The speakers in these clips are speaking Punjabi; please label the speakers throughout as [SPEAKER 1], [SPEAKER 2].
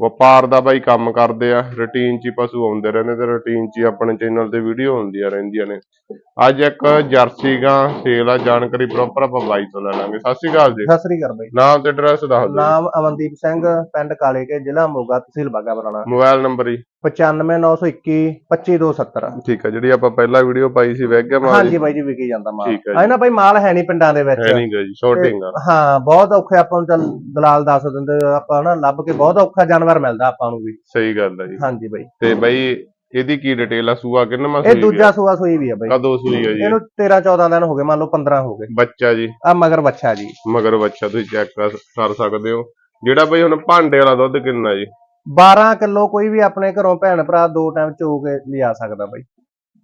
[SPEAKER 1] ਵਪਾਰ ਦਾ ਬਾਈ ਕੰਮ ਕਰਦੇ ਆ ਰੁਟੀਨ 'ਚ ਹੀ ਪਸ਼ੂ ਆਉਂਦੇ ਰਹਿੰਦੇ ਤੇ ਰੁਟੀਨ 'ਚ ਹੀ ਆਪਣੇ ਚੈਨਲ ਤੇ ਵੀਡੀਓ ਹੁੰਦੀਆਂ ਰਹਿੰਦੀਆਂ ਨੇ। ਅੱਜ ਇੱਕ ਜਰਸੀ ਗਾਂ ਸੇਲ ਆ ਜਾਣਕਾਰੀ ਪ੍ਰੋਪਰ ਆਪਾਂ ਬਾਈ ਤੋਂ ਲੈ ਲਾਂਗੇ। ਸਤਿ ਸ਼੍ਰੀ ਅਕਾਲ ਜੀ।
[SPEAKER 2] ਸਤਿ ਸ੍ਰੀ ਅਕਾਲ ਬਾਈ।
[SPEAKER 1] ਨਾਮ ਤੇ ਐਡਰੈਸ ਦੱਸ ਦਿਓ।
[SPEAKER 2] ਨਾਮ ਅਮਨਦੀਪ ਸਿੰਘ ਪਿੰਡ ਕਾਲੇ ਕੇ ਜ਼ਿਲ੍ਹਾ ਮੋਗਾ ਤਹਿਸੀਲ ਬਾਗਾ ਪੁਰਾਣਾ
[SPEAKER 1] ਮੋਬਾਈਲ ਨੰਬਰ ਹੀ
[SPEAKER 2] 95921 25270
[SPEAKER 1] ਠੀਕ ਆ ਜਿਹੜੀ ਆਪਾਂ ਪਹਿਲਾਂ ਵੀਡੀਓ ਪਾਈ ਸੀ ਵੈਗ ਮਾਲ
[SPEAKER 2] ਹਾਂਜੀ ਬਾਈ ਜੀ ਵਿਕੀ ਜਾਂਦਾ ਮਾਲ।
[SPEAKER 1] ਠੀਕ ਹੈ ਜੀ।
[SPEAKER 2] ਆਏ ਨਾ ਬਾਈ ਮਾਲ ਹੈ ਨਹੀਂ ਪਿੰਡਾਂ ਦੇ ਵਿੱਚ।
[SPEAKER 1] ਹੈ ਨਹੀਂ ਗਾ ਜੀ ਸ਼ਾਰਟਿੰਗ ਆ।
[SPEAKER 2] ਹਾਂ ਬਹੁਤ ਔਖੇ ਆਪਾਂ ਨੂੰ ਚੱਲ ਦਲਾਲ ਦੱਸ ਦਿੰਦੇ ਆਪਾਂ ਨਾ ਲੱਭ ਕੇ ਬਹੁਤ ਔਖਾ ਜਾਨਵਰ ਮਿਲਦਾ ਆਪਾਂ ਨੂੰ ਵੀ।
[SPEAKER 1] ਸਹੀ ਗੱਲ ਆ ਜੀ।
[SPEAKER 2] ਹਾਂਜੀ ਬਾਈ।
[SPEAKER 1] ਤੇ ਬਾਈ ਇਹਦੀ ਕੀ ਡਿਟੇਲ ਆ? ਸੂਆ ਕਿੰਨਾ ਮਾ
[SPEAKER 2] ਇਹ ਦੂਜਾ ਸੂਆ ਸੂਈ ਵੀ ਆ ਬਾਈ।
[SPEAKER 1] ਕਦੋਂ ਸੂਈ ਆ ਜੀ?
[SPEAKER 2] ਇਹਨੂੰ 13 14 ਦਿਨ ਹੋ ਗਏ ਮੰਨ ਲਓ 15 ਹੋ ਗਏ।
[SPEAKER 1] ਬੱਚਾ ਜੀ।
[SPEAKER 2] ਆ ਮਗਰ ਬੱਚਾ ਜੀ।
[SPEAKER 1] ਮਗਰ ਬੱਚਾ ਤੁਸੀਂ ਚੈੱਕ ਕਰ ਸਕਦੇ ਹੋ। ਜਿਹੜਾ ਬਈ ਹੁਣ ਭਾਂਡੇ ਵਾਲਾ ਦੁੱਧ ਕਿੰਨਾ ਜੀ?
[SPEAKER 2] 12 ਕਿਲੋ ਕੋਈ ਵੀ ਆਪਣੇ ਘਰੋਂ ਭੈਣ ਭਰਾ ਦੋ ਟਾਈਮ ਚੋ ਕੇ ਲਿਆ ਸਕਦਾ ਬਾਈ।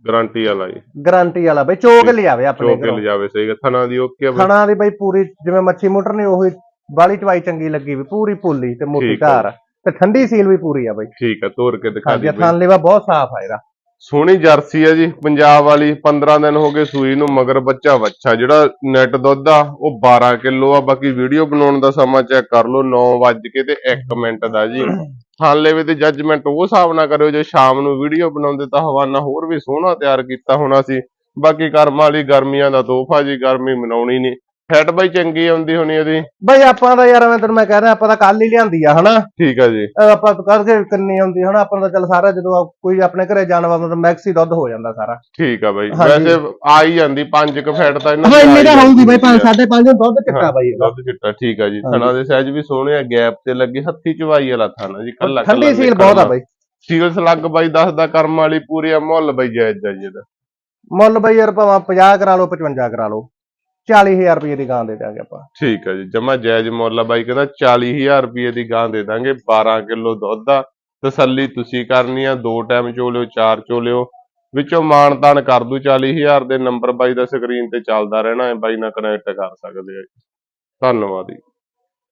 [SPEAKER 1] ਗਾਰੰਟੀ ਵਾਲਾ ਜੀ।
[SPEAKER 2] ਗਾਰੰਟੀ ਵਾਲਾ ਬਾਈ ਚੋ ਕੇ ਲਿਆਵੇ ਆਪਣੇ ਘਰੋਂ।
[SPEAKER 1] ਲਿਜਾਵੇ ਸਹੀ ਗੱਲ। ਥਣਾ ਦੀ ਓਕੇ ਆ ਬਈ।
[SPEAKER 2] ਖਾਣਾ ਦੀ ਬਈ ਪੂਰੀ ਜਿਵੇਂ ਮੱਛੀ ਮੁੱਟਰ ਨੇ ਉਹੀ ਬਾਲੀ ਚਵਾਈ ਚੰਗੀ ਲੱਗੀ ਵੀ ਪੂਰੀ ਪੁੱਲੀ ਤੇ ਮੋਟੀ। ਧਾਰ ਤੇ ਠੰਡੀ ਸੀਲ ਵੀ ਪੂਰੀ ਆ ਬਈ।
[SPEAKER 1] ਠੀਕ ਆ ਤੋਰ ਕੇ ਦਿਖਾ
[SPEAKER 2] ਹਾਂਜੀ
[SPEAKER 1] ਦੀ ਬਈ।
[SPEAKER 2] ਲੈਵਾ ਬਹੁਤ ਸਾਫ਼ ਆ ਇਹਦਾ।
[SPEAKER 1] ਸੋਹਣੀ ਜਰਸੀ ਹੈ ਜੀ ਪੰਜਾਬ ਵਾਲੀ 15 ਦਿਨ ਹੋ ਗਏ ਸੂਈ ਨੂੰ ਮਗਰ ਬੱਚਾ ਵੱਛਾ। ਜਿਹੜਾ ਨੈਟ ਦੁੱਧ ਆ ਉਹ 12 ਕਿਲੋ ਆ। ਬਾਕੀ ਵੀਡੀਓ ਬਣਾਉਣ ਦਾ ਸਮਾਂ ਚੈੱਕ ਕਰ ਲਓ 9 ਵੱਜ ਕੇ ਤੇ 1 ਮਿੰਟ ਦਾ ਜੀ। ਹਾਲੇ ਵੀ ਤੇ ਜੱਜਮੈਂਟ ਉਹ ਹਿਸਾਬ ਨਾਲ ਕਰਿਓ ਜੇ ਸ਼ਾਮ ਨੂੰ ਵੀਡੀਓ ਬਣਾਉਂਦੇ ਤਾਂ ਹਵਾਨਾ ਹੋਰ ਵੀ ਸੋਹਣਾ ਤਿਆਰ ਕੀਤਾ ਹੋਣਾ ਸੀ। ਬਾਕੀ ਕਰਮਾਂ ਵਾਲੀ ਗਰਮੀਆਂ ਦਾ ਤੋਹਫਾ ਜੀ ਗਰਮੀ ਮਨਾਉਣੀ ਨਹੀਂ। ਫੈਟ ਬਾਈ ਚੰਗੀ ਆਉਂਦੀ ਹੋਣੀ ਉਹਦੀ।
[SPEAKER 2] ਬਈ ਆਪਾਂ ਦਾ ਯਾਰ ਮੈਂ ਤੈਨੂੰ ਮੈਂ ਕਹਿ ਰਿਹਾ ਆਪਾਂ ਤਾਂ ਕੱਲ ਹੀ ਲਿਆਂਦੀ ਆ ਹਨਾ?
[SPEAKER 1] ਠੀਕ ਆ ਜੀ।
[SPEAKER 2] ਅਹ ਆਪਾਂ ਕਰਕੇ ਕਿੰਨੀ ਆਉਂਦੀ ਹਨਾ? ਆਪਾਂ ਤਾਂ ਚੱਲ ਸਾਰਾ ਜਦੋਂ ਆ- ਕੋਈ ਆਪਣੇ ਘਰੇ ਜਾਨਵਰ ਦਾ ਮੈਕਸੀ ਦੁੱਧ ਹੋ ਜਾਂਦਾ ਸਾਰਾ।
[SPEAKER 1] ਠੀਕ ਆ ਬਾਈ।
[SPEAKER 2] ਹਾਂਜੀ।
[SPEAKER 1] ਵੈਸੇ ਆ ਹੀ ਜਾਂਦੀ 5 ਕ ਫੈਟ ਤਾਂ ਇਹਨਾਂ
[SPEAKER 2] ਹਾਂ
[SPEAKER 1] ਦੀ
[SPEAKER 2] ਇੰਨੀ ਤਾਂ ਹੋਊਗੀ ਬਈ
[SPEAKER 1] ਜਾਂਦੀ ਆ।
[SPEAKER 2] 5 5.5 ਦੁੱਧ ਚਿੱਟਾ ਬਾਈ ਇਹਦਾ।
[SPEAKER 1] ਦੁੱਧ ਚਿੱਟਾ ਠੀਕ ਆ ਜੀ।
[SPEAKER 2] ਹਾਂਜੀ।
[SPEAKER 1] ਥਣਾ ਦੇ ਸਾਈਜ਼ ਵੀ ਸੋਹਣੇ ਆ ਗੈਪ ਤੇ ਲੱਗੇ ਹੱਥੀ ਚਵਾਈ ਵਾਲਾ ਥਾਣਾ ਜੀ ਕੱਲਾ
[SPEAKER 2] ਠੰਡੀ ਸੀਲ ਬਹੁਤ ਆ ਬਾਈ।
[SPEAKER 1] ਸੀਲ ਸਲੱਗ ਬਾਈ ਦੱਸਦਾ ਕਰਮ ਵਾਲੀ ਪੂਰੀ ਆ ਮੁੱਲ ਬਾਈ ਜਾਇਜ਼ ਆ ਜੀ ਇਹਦਾ।
[SPEAKER 2] ਮੁੱਲ ਬਈ ਯਾਰ ਭਾਵੇਂ 50 ਕਰਾ ਲਓ 55 ਕਰਾ ਲਓ। 40000 ਰੁਪਏ ਦੀ ਗਾਂ ਦੇ ਦਿਆਂਗੇ ਆਪਾਂ।
[SPEAKER 1] ਠੀਕ ਆ ਜੀ, ਜਮਾ ਜਾਇਜ਼ ਮੁੱਲ ਆ ਬਾਈ ਕਹਿੰਦਾ 40000 ਰੁਪਏ ਦੀ ਗਾਂ ਦੇ ਦਾਂਗੇ 12 ਕਿਲੋ ਦੁੱਧ ਆ, ਤਸੱਲੀ ਤੁਸੀਂ ਕਰਨੀ ਆ, ਦੋ ਟਾਈਮ ਚੋ ਲਿਓ, ਚਾਰ ਚੋ ਲਿਓ। ਵਿੱਚੋਂ ਮਾਣ ਤਾਣ ਕਰ ਦੂ 40000 ਦੇ ਨੰਬਰ ਬਾਈ ਦਾ ਸਕਰੀਨ ਤੇ ਚੱਲਦਾ ਰਹਿਣਾ ਹੈ, ਬਾਈ ਨਾਲ ਕਨੈਕਟ ਕਰ ਸਕਦੇ ਆ ਧੰਨਵਾਦ ਜੀ।